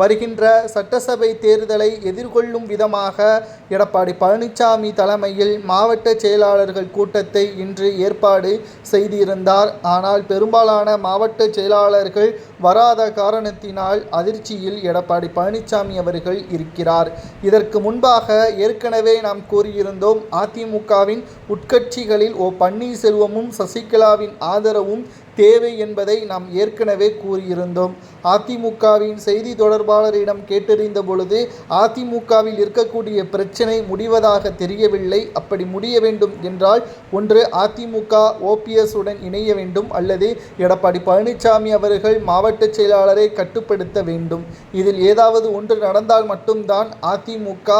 வருகின்ற சட்டசபை தேர்தலை எதிர்கொள்ளும் விதமாக எடப்பாடி பழனிசாமி தலைமையில் மாவட்ட செயலாளர்கள் கூட்டத்தை இன்று ஏற்பாடு செய்திருந்தார். ஆனால் பெரும்பாலான மாவட்ட செயலாளர்கள் வராத காரணத்தினால் அதிர்ச்சியில் எடப்பாடி பழனிசாமி அவர்கள் இருக்கிறார். இதற்கு முன்பாக ஏற்கனவே நாம் கூறியிருந்தோம் அதிமுகவின் உட்கட்சிகளில் ஓ பன்னீர்செல்வமும் சசிகலாவின் ஆதரவும் தேவை என்பதை நாம் ஏற்கனவே கூறியிருந்தோம். அதிமுகவின் செய்தி தொடர்பாளரிடம் கேட்டறிந்த பொழுது அதிமுகவில் இருக்கக்கூடிய பிரச்சனை முடிவதாக தெரியவில்லை. அப்படி முடிய வேண்டும் என்றால் ஒன்று அதிமுக ஓபிஎஸ் உடன் இணைய வேண்டும். அல்லது எடப்பாடி பழனிசாமி அவர்கள் மாவட்ட செயலாளரை கட்டுப்படுத்த வேண்டும். இதில் ஏதாவது ஒன்று நடந்தால் மட்டும்தான் அதிமுக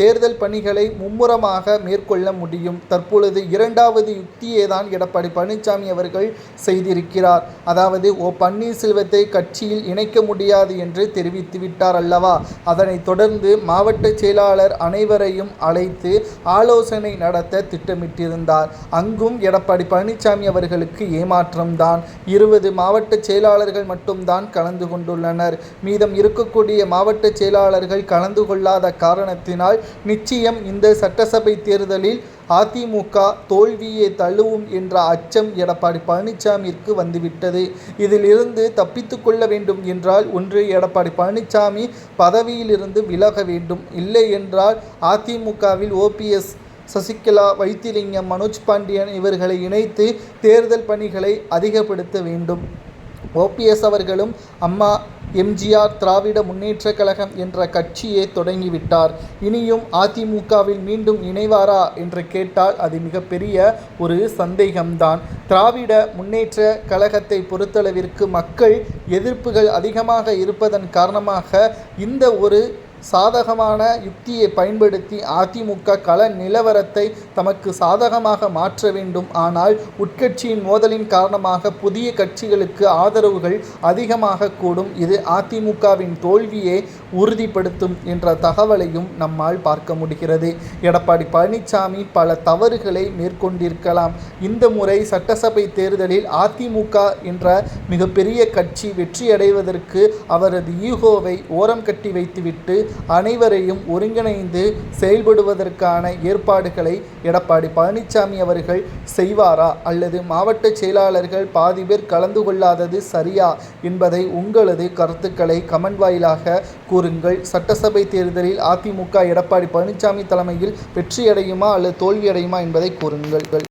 தேர்தல் பணிகளை மும்முரமாக மேற்கொள்ள முடியும். தற்பொழுது இரண்டாவது யுக்தியே தான் எடப்பாடி பழனிசாமி அவர்கள் செய்திருக்கிறார். அதாவது ஓ பன்னீர்செல்வத்தை கட்சியில் இணைக்க முடியாது என்று தெரிவித்து விட்டார் அல்லவா? அதனைத் தொடர்ந்து மாவட்ட செயலாளர் அனைவரையும் அழைத்து ஆலோசனை நடத்த திட்டமிட்டிருந்தார். அங்கும் எடப்பாடி பழனிசாமி அவர்களுக்கு ஏமாற்றம்தான் இருபது மாவட்ட செயலாளர்கள் மட்டும்தான் கலந்து கொண்டுள்ளனர். மீதம் இருக்கக்கூடிய மாவட்ட செயலாளர்கள் கலந்து கொள்ளாத காரணத்தினால் நிச்சயம் இந்த சட்டசபை தேர்தலில் அதிமுக தோல்வியை தழுவும் என்ற அச்சம் எடப்பாடி பழனிசாமிக்கு வந்துவிட்டது. இதிலிருந்து தப்பித்து கொள்ள வேண்டும் என்றால் ஒன்று எடப்பாடி பழனிசாமி பதவியிலிருந்து விலக வேண்டும். இல்லை என்றால் அதிமுகவில் ஓபிஎஸ் சசிகலா வைத்திலிங்கம் மனோஜ் பாண்டியன் இவர்களை இணைத்து தேர்தல் பணிகளை அதிகப்படுத்த வேண்டும். ஓபிஎஸ் அவர்களும் அம்மா எம்ஜிஆர் திராவிட முன்னேற்றக் கழகம் என்ற கட்சியை தொடங்கிவிட்டார். இனியும் அதிமுகவில் மீண்டும் இணைவாரா என்று கேட்டால் அது மிகப்பெரிய ஒரு சந்தேகம்தான். திராவிட முன்னேற்ற கழகத்தை பொறுத்தளவிற்கு மக்கள் எதிர்ப்புகள் அதிகமாக இருப்பதன் காரணமாக இந்த ஒரு சாதகமான யுக்தியை பயன்படுத்தி அதிமுக கள நிலவரத்தை தமக்கு சாதகமாக மாற்ற வேண்டும். ஆனால் உட்கட்சியின் மோதலின் காரணமாக புதிய கட்சிகளுக்கு ஆதரவுகள் அதிகமாக கூடும். இது அதிமுகவின் தோல்வியை உறுதிப்படுத்தும் என்ற தகவலையும் நம்மால் பார்க்க முடிகிறது. எடப்பாடி பழனிசாமி பல தவறுகளை மேற்கொண்டிருக்கலாம். இந்த முறை சட்டசபை தேர்தலில் அதிமுக என்ற மிகப்பெரிய கட்சி வெற்றியடைவதற்கு அவரது ஈகோவை ஓரம் கட்டி வைத்துவிட்டு அனைவரையும் ஒருங்கிணைந்து செயல்படுவதற்கான ஏற்பாடுகளை எடப்பாடி பழனிசாமி அவர்கள் செய்வாரா? அல்லது மாவட்ட செயலாளர்கள் பாதி பேர் கலந்து கொள்ளாதது சரியா? என்பதை உங்களது கருத்துக்களை கமெண்ட் வாயிலாக கூறுங்கள். சட்டசபை தேர்தலில் அதிமுக எடப்பாடி பழனிசாமி தலைமையில் வெற்றியடையுமா அல்லது தோல்வியடையுமா என்பதை கூறுங்கள்.